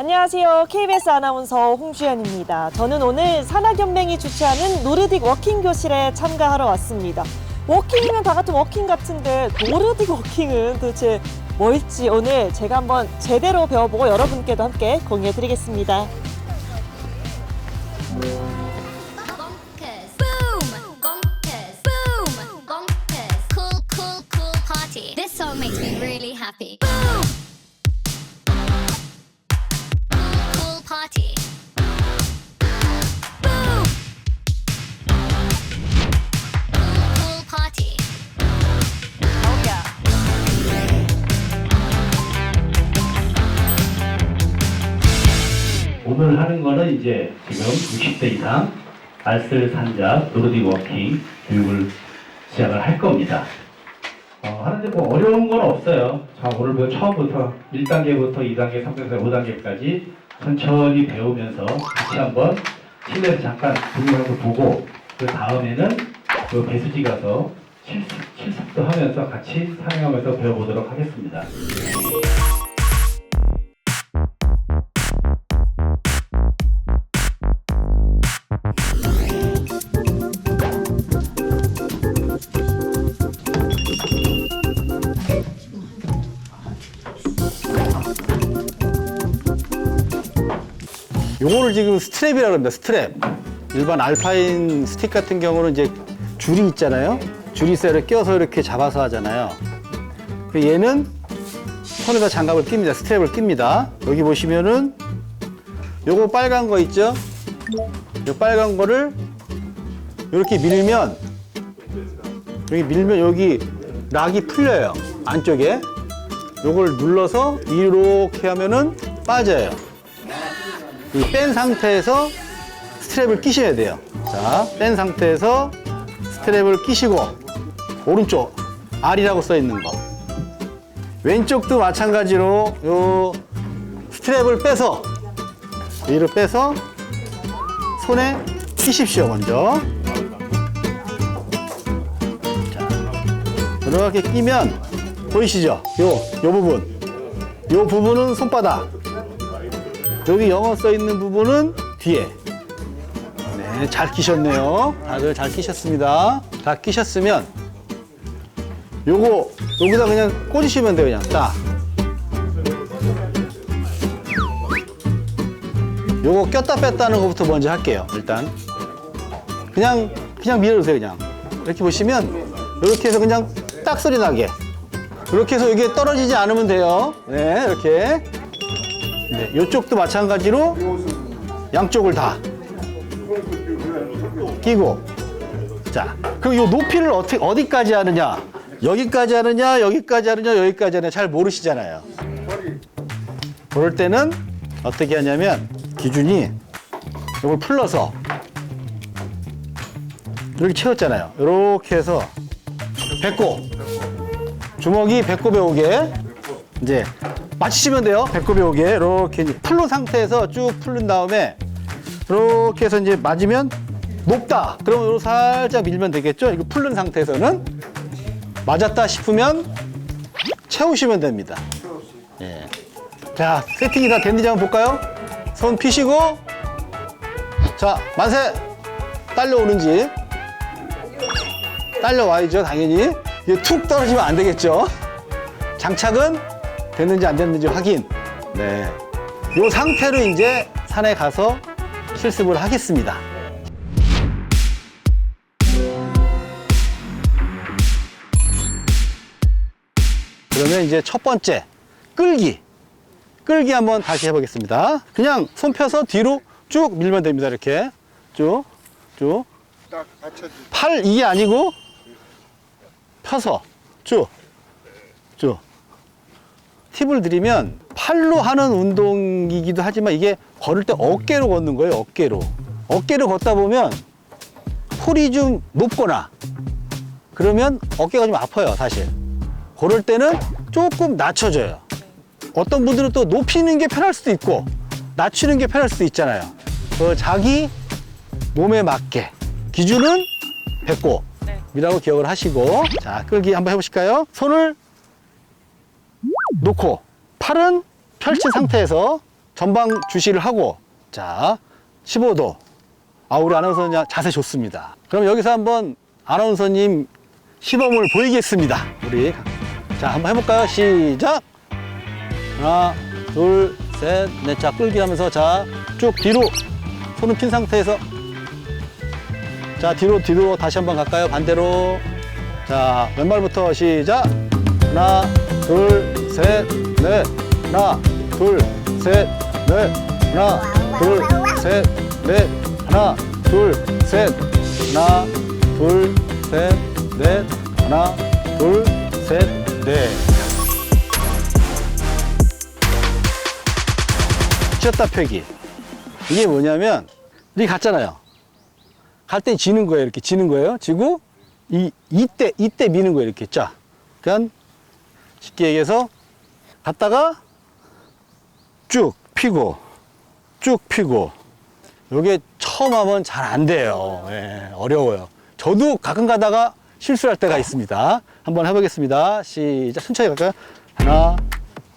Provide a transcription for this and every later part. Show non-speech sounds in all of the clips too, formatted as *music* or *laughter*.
안녕하세요. KBS 아나운서 홍주연입니다. 저는 오늘 산학연맹이 주최하는 노르딕 워킹 교실에 참가하러 왔습니다. 워킹이면 다 같은 워킹 같은데 노르딕 워킹은 도대체 뭘지 오늘 제가 한번 제대로 배워보고 여러분께도 함께 공유해드리겠습니다. 거는 이제 지금 60대 이상 알쓸 산자 노르딕 워킹 교육을 시작을 할 겁니다. 어, 하는데 뭐 어려운 건 없어요. 자, 오늘 뭐 처음부터 1단계부터 2단계, 3단계, 5단계까지 천천히 배우면서 같이 한번 실내에서 잠깐 동영상도 보고 그 다음에는 그 배수지 가서 실습, 실습도 하면서 같이 사용하면서 배워보도록 하겠습니다. 요거를 지금 스트랩이라고 합니다. 스트랩. 일반 알파인 스틱 같은 경우는 이제 줄이 있잖아요. 줄이 쇠를 껴서 이렇게 잡아서 하잖아요. 그 얘는 손에다 장갑을 낍니다. 스트랩을 낍니다. 여기 보시면은 요거 빨간 거 있죠? 요 빨간 거를 이렇게 밀면 여기 밀면 여기 락이 풀려요. 안쪽에. 요걸 눌러서 이렇게 하면은 빠져요. 이뺀 상태에서 스트랩을 끼셔야 돼요. 자, 뺀 상태에서 스트랩을 끼시고 오른쪽 R이라고 써 있는 거. 왼쪽도 마찬가지로 요 스트랩을 빼서 위로 빼서 손에 끼십시오 먼저. 자, 이렇게 끼면 보이시죠? 요, 요 부분. 요 부분은 손바닥. 여기 영어 써 있는 부분은 뒤에. 네, 잘 끼셨네요. 다들 잘 끼셨습니다. 다 끼셨으면 요거 여기다 그냥 꽂으시면 돼요, 그냥 딱. 요거 꼈다 뺐다 하는 것부터 먼저 할게요, 일단. 그냥 그냥 밀어주세요, 그냥. 이렇게 보시면 이렇게 해서 그냥 딱 소리 나게. 이렇게 해서 이게 떨어지지 않으면 돼요. 네, 이렇게. 네, 이쪽도 마찬가지로 양쪽을 다 끼고. 자 그럼 이 높이를 어떻게 어디까지 하느냐? 여기까지 하느냐? 여기까지 하느냐? 여기까지 하느냐? 잘 모르시잖아요. 그럴 때는 어떻게 하냐면 기준이 이걸 풀러서 이렇게 채웠잖아요. 이렇게 해서 배꼽. 주먹이 배꼽에 오게. 이제 맞추시면 돼요. 배꼽에 오게 이렇게 풀른 상태에서 쭉 풀린 다음에 이렇게 해서 이제 맞으면 높다. 그러면 이렇게 살짝 밀면 되겠죠. 이거 풀른 상태에서는 맞았다 싶으면 채우시면 됩니다. 예. 자 세팅이 다 됐는지 한번 볼까요? 손 피시고 자 만세 딸려오는지 딸려와야죠 당연히 이게 툭 떨어지면 안 되겠죠. 장착은 됐는지 안 됐는지 확인. 네. 이 상태로 이제 산에 가서 실습을 하겠습니다. 그러면 이제 첫 번째 끌기. 끌기 한번 다시 해보겠습니다. 그냥 손 펴서 뒤로 쭉 밀면 됩니다. 이렇게 쭉, 쭉. 팔 이게 아니고 펴서 쭉, 쭉. 팁을 드리면 팔로 하는 운동이기도 하지만 이게 걸을 때 어깨로 걷는 거예요. 어깨로. 어깨로 걷다 보면 폴이 좀 높거나 그러면 어깨가 좀 아파요. 사실. 그럴 때는 조금 낮춰줘요. 어떤 분들은 또 높이는 게 편할 수도 있고 낮추는 게 편할 수도 있잖아요. 그 자기 몸에 맞게 기준은 배꼽이라고 기억을 하시고 자 끌기 한번 해보실까요? 손을 놓고 팔은 펼친 상태에서 전방 주시를 하고 자 15도 아 우리 아나운서님 자세 좋습니다. 그럼 여기서 한번 아나운서님 시범을 보이겠습니다. 우리 자 한번 해볼까요? 시작! 하나 둘셋넷자 끌기 하면서 자 쭉 뒤로 손은 핀 상태에서. 자 뒤로 뒤로 다시 한번 갈까요? 반대로. 자 왼발부터 시작! 하나 둘 셋 넷 하나 둘 셋 넷 하나 둘 셋 넷 하나 둘 셋 하나 둘 셋 넷 하나 둘 셋 넷. 쉬었다 펴기. 이게 뭐냐면 이렇게 갔잖아요. 갈 때 지는 거예요 이렇게 지는 거예요. 지고 이 이때 이때 미는 거예요 이렇게 자 그러니까 쉽게 얘기해서 갔다가 쭉 피고 쭉 피고. 요게 처음 하면 잘 안 돼요. 예, 어려워요. 저도 가끔 가다가 실수할 때가 있습니다. 한번 해보겠습니다. 시작. 천천히 갈까요? 하나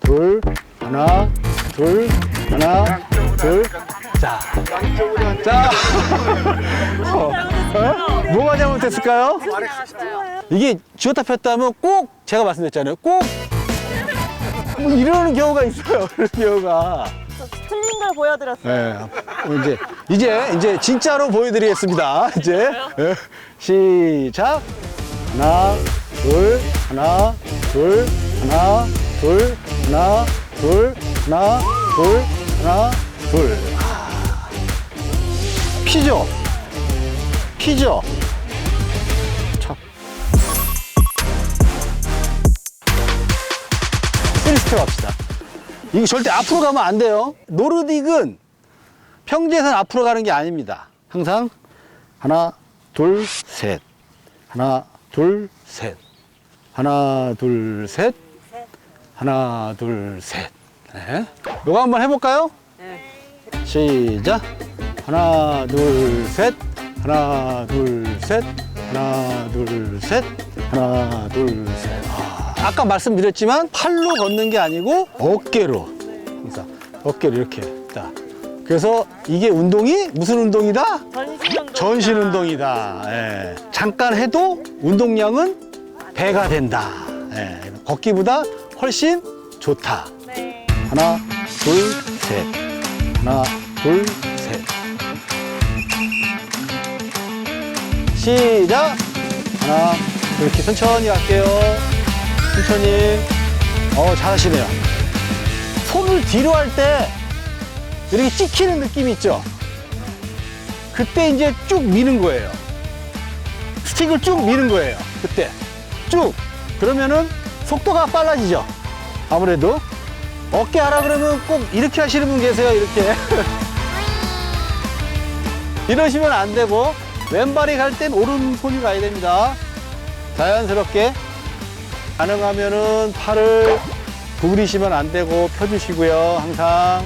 둘 하나 둘 하나 둘자. 자, 어, 어? 뭐가 잘못됐을까요? 이게 쥐었다 폈다 하면 꼭 제가 말씀드렸잖아요. 꼭 뭐 이러는 경우가 있어요. *laughs* 그런 경우가. 틀린 걸 보여드렸어요. 예. 어, 이제 이제 이제 진짜로 보여드리겠습니다. 이제 예. 시작. 하나, 둘, 하나, 둘, 하나, 둘, 하나, 둘, 하나, 둘, 하나, 둘. 아. 피죠. 피죠. 쓰리스텝 합시다. 이게 절대 앞으로 가면 안 돼요. 노르딕은 평지에서는 앞으로 가는 게 아닙니다. 항상 하나, 둘, 셋. 하나, 둘, 셋. 하나, 둘, 셋. 하나, 둘, 셋. 네. 이거 한번 해볼까요? 시작. 하나, 둘, 셋. 하나, 둘, 셋. 하나, 둘, 셋. 하나, 둘, 셋. 아, 아까 말씀드렸지만 팔로 걷는 게 아니고 어깨로. 그러니까 어깨로 이렇게. 자. 그래서 이게 운동이 무슨 운동이다? 전신 운동. 전신 운동이다. 예. 잠깐 해도 운동량은 배가 된다. 예. 걷기보다 훨씬 좋다. 네. 하나, 둘, 셋. 하나, 둘, 셋. 시작. 하나, 이렇게 천천히 갈게요. 천천히. 어, 잘하시네요. 손을 뒤로 할 때 이렇게 찍히는 느낌이 있죠? 그때 이제 쭉 미는 거예요. 스틱을 쭉 미는 거예요. 그때. 쭉. 그러면은 속도가 빨라지죠. 아무래도. 어깨 하라 그러면 꼭 이렇게 하시는 분 계세요. 이렇게. *laughs* 이러시면 안 되고 왼발이 갈 땐 오른손이 가야 됩니다. 자연스럽게. 가능하면은 팔을 구부리시면 안 되고 펴주시고요. 항상.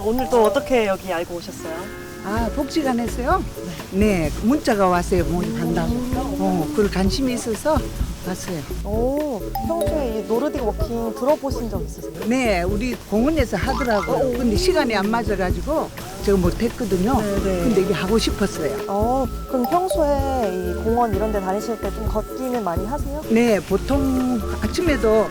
오늘 또 어떻게 여기 알고 오셨어요? 아, 복지관에서요? 네, 문자가 왔어요. 모집한다고. 어, 그걸 관심이 있어서 왔어요. 오, 평소에 이 노르딕 워킹 들어보신 적 있으세요? 네, 우리 공원에서 하더라고요. 근데 시간이 안 맞아가지고 제가 못했거든요. 네, 네. 근데 이게 하고 싶었어요. 어, 그럼 평소에 이 공원 이런 데 다니실 때 좀 걷기는 많이 하세요? 네, 보통 아침에도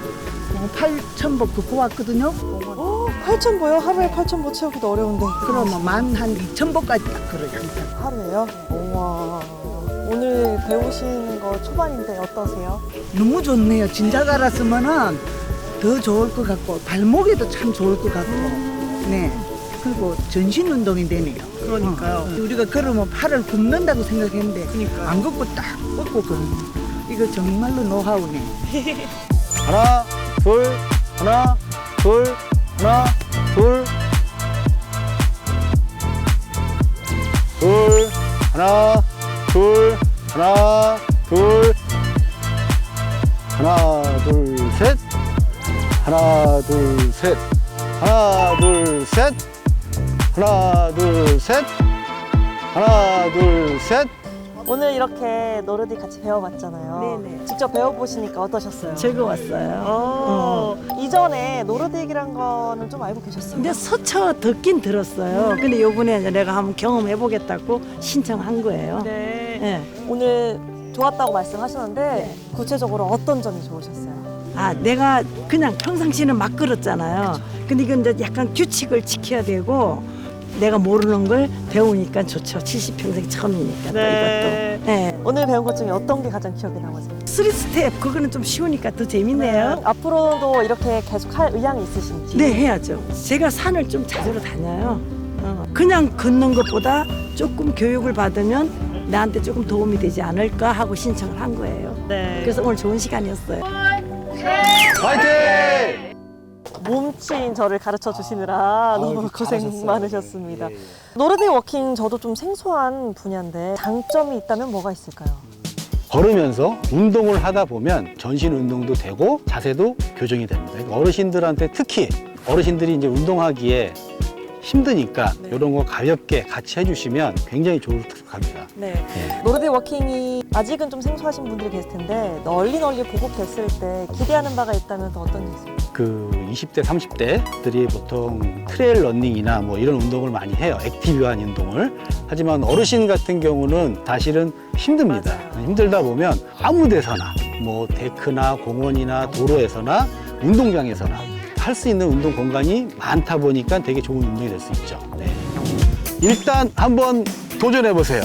8,000보 걷고 왔거든요. 어, 8,000보요? 하루에 8,000보 채우기도 어려운데. 그러면 만한 2,000보까지 딱 걸어요. 하루에요? 우와. 오늘 배우시는 거 초반인데 어떠세요? 너무 좋네요. 진작 알았으면은 더 좋을 것 같고 발목에도 참 좋을 것 같고. 네. 그리고 전신 운동이 되네요. 그러니까요. 어, 우리가 걸으면 팔을 굽는다고 생각했는데 그러니까요. 안 걷고 딱 뻗고 걸는 이거 정말로 노하우네. *laughs* 하나, 둘, 하나, 둘, 하나, 둘. 둘, 하나, 하나, 둘, 셋. 하나, 둘, 셋. 하나, 둘, 셋. 하나, 둘, 셋. 오늘 이렇게 노르딕 같이 배워봤잖아요. 네네. 직접 배워보시니까 어떠셨어요? 즐거웠어요. 어, 이전에 노르딕이란 거는 좀 알고 계셨어요? 근데 서쳐 듣긴 들었어요. 근데 요번에 내가 한번 경험해 보겠다고 신청한 거예요. 네. 예. 오늘 좋았다고 말씀하셨는데 구체적으로 어떤 점이 좋으셨어요? 아, 내가 그냥 평상시는 막 걸었잖아요. 근데 이건 이제 약간 규칙을 지켜야 되고 내가 모르는 걸 배우니까 좋죠. 70평생 처음이니까 또 네. 이것도. 예. 오늘 배운 것 중에 어떤 게 가장 기억에 남으세요? 쓰리 스텝 그거는 좀 쉬우니까 더 재밌네요. 앞으로도 이렇게 계속 할 의향이 있으신지? 네, 해야죠. 제가 산을 좀 자주 다녀요. 어, 그냥 걷는 것보다 조금 교육을 받으면 나한테 조금 도움이 되지 않을까 하고 신청을 한 거예요. 네. 그래서 오늘 좋은 시간이었어요. 화이팅! 몸치인 저를 가르쳐 주시느라 너무 고생 잘하셨어요. 많으셨습니다. 예, 예. 노르딕 워킹 저도 좀 생소한 분야인데 장점이 있다면 뭐가 있을까요? 걸으면서 운동을 하다 보면 전신 운동도 되고 자세도 교정이 됩니다. 그러니까 어르신들한테 특히 어르신들이 이제 운동하기에 힘드니까 네. 이런 거 가볍게 같이 해주시면 굉장히 좋습니다. 네. 예. 노르딕 워킹이 아직은 좀 생소하신 분들이 계실 텐데 널리 널리 보급됐을 때 기대하는 바가 있다면 또 어떤 게 있을까요? 그 20대, 30대들이 보통 트레일 러닝이나 뭐 이런 운동을 많이 해요. 액티브한 운동을. 하지만 어르신 같은 경우는 사실은 힘듭니다. 맞아요. 힘들다 보면 아무 데서나 뭐 데크나 공원이나 도로에서나 운동장에서나 할 수 있는 운동 공간이 많다 보니까 되게 좋은 운동이 될 수 있죠. 네. 일단 한번 도전해 보세요.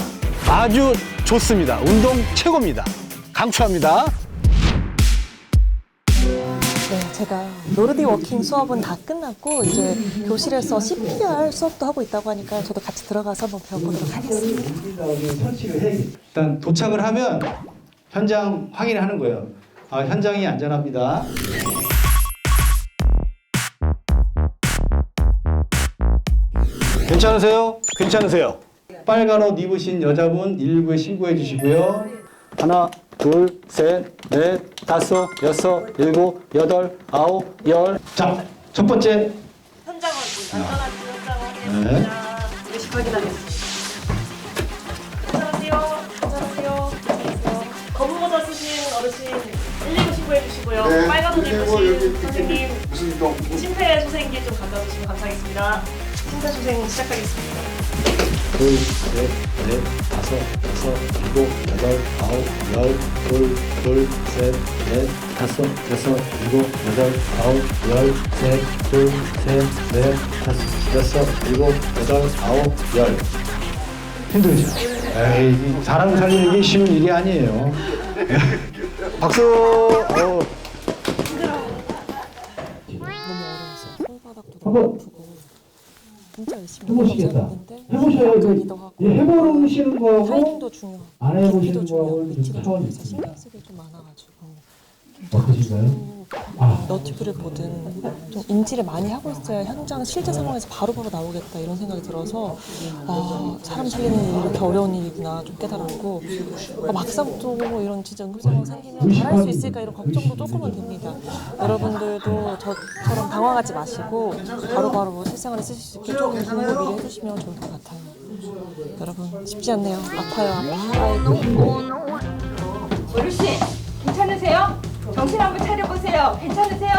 아주 좋습니다. 운동 최고입니다. 강추합니다. 네, 제가 노르딕 워킹 수업은 다 끝났고 이제 교실에서 CPR 수업도 하고 있다고 하니까 저도 같이 들어가서 한번 배워보도록 하겠습니다. 일단 도착을 하면 현장 확인을 하는 거예요. 아, 현장이 안전합니다. 괜찮으세요? 괜찮으세요? 빨간 옷 입으신 여자분 119에 신고해 주시고요. 하나, 둘, 셋, 넷, 다섯, 여섯, 일곱, 여덟, 아홉, 열. 자, 첫 번째. 현장 확인, 안전한 현장 네. 확인입니다. 의식 확인하겠습니다. 안녕하세요. 안녕하세요. 안녕하세요. 검은 모자 쓰신 어르신 119 신고해 주시고요. 빨간 옷 입으신 선생님 무슨 운동? 심폐 소생기 좀 갖다 주시면 감사하겠습니다. 심폐 소생 시작하겠습니다. 둘, 셋, 넷, 다섯, 여섯, 일곱, 여덟, 아홉, 열, 둘, 둘, 셋, 넷, 다섯, 여섯, 일곱, 여덟, 아홉, 열, 셋, 둘, 셋, 넷, 다섯, 여섯, 일곱, 여덟, 아홉, 열. 힘들죠? 에이, 사람 살리는 게 쉬운 일이 아니에요. *laughs* 박수! 어. 너무 어려워서 손바닥도 한번 너무 아프고 진짜 열심히 해보시겠다. 해보셔야지. 가기도 하고 예, 해보시는 거하고 안 해보시는 거하고는 좀 위치가 차원이 있습니다. 어떠신가요? 아. 너튜브를 보든 좀 인지를 많이 하고 있어야 현장 실제 상황에서 바로바로 나오겠다 이런 생각이 들어서 아 사람 살리는 일이 이렇게 어려운 일이구나 좀 깨달았고 아, 막상 또 이런 진짜 응급 상황 생기면 잘할 수 있을까 이런 걱정도 조금은 됩니다. 여러분들도 저처럼 당황하지 마시고 바로바로 실생활에 쓰실 수 있게 조금 공부 미리 해주시면 좋을 것 같아요. 여러분 쉽지 않네요. 아파요. 아이고. 어르신 괜찮으세요? 정신 한번 차려보세요. 괜찮으세요?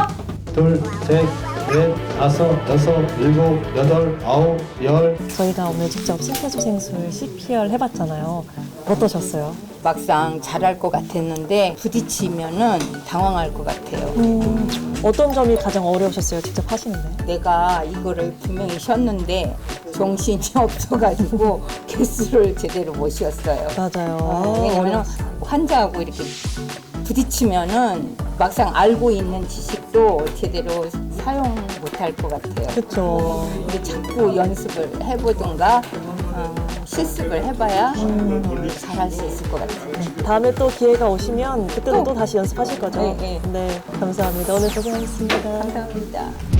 둘, 셋, 넷, 다섯, 여섯, 일곱, 여덟, 아홉, 열. 저희가 오늘 직접 심폐소생술 CPR 해봤잖아요. 어떠셨어요? 막상 잘할 것 같았는데 부딪히면은 당황할 것 같아요. 음, 어떤 점이 가장 어려우셨어요? 직접 하시는데? 내가 이거를 분명히 쉬었는데 정신이 *laughs* 없어가지고 개수를 제대로 못 쉬었어요. 맞아요. 어, 왜냐면 환자하고 이렇게 부딪히면은 막상 알고 있는 지식도 제대로 사용 못할 것 같아요. 그렇죠. 근데 자꾸 연습을 해보든가 어, 실습을 해봐야 잘할 수 있을 것 같아요. 다음에 또 기회가 오시면 그때는 또 다시 연습하실 거죠? 네, 네. 네, 감사합니다. 오늘 고생하셨습니다. 감사합니다.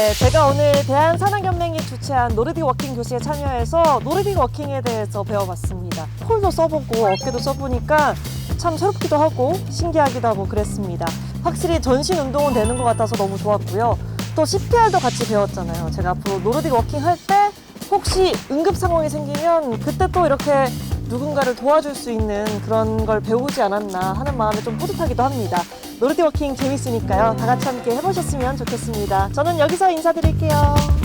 네, 제가 오늘 대한산악연맹이 주최한 노르딕 워킹 교실에 참여해서 노르딕 워킹에 대해서 배워봤습니다. 폴도 써보고 어깨도 써보니까 참 새롭기도 하고 신기하기도 하고 그랬습니다. 확실히 전신 운동은 되는 것 같아서 너무 좋았고요. 또 CPR도 같이 배웠잖아요. 제가 앞으로 노르딕 워킹 할 때 혹시 응급 상황이 생기면 그때 또 이렇게 누군가를 도와줄 수 있는 그런 걸 배우지 않았나 하는 마음에 좀 뿌듯하기도 합니다. 노르딕 워킹 재밌으니까요. 다 같이 함께 해보셨으면 좋겠습니다. 저는 여기서 인사드릴게요.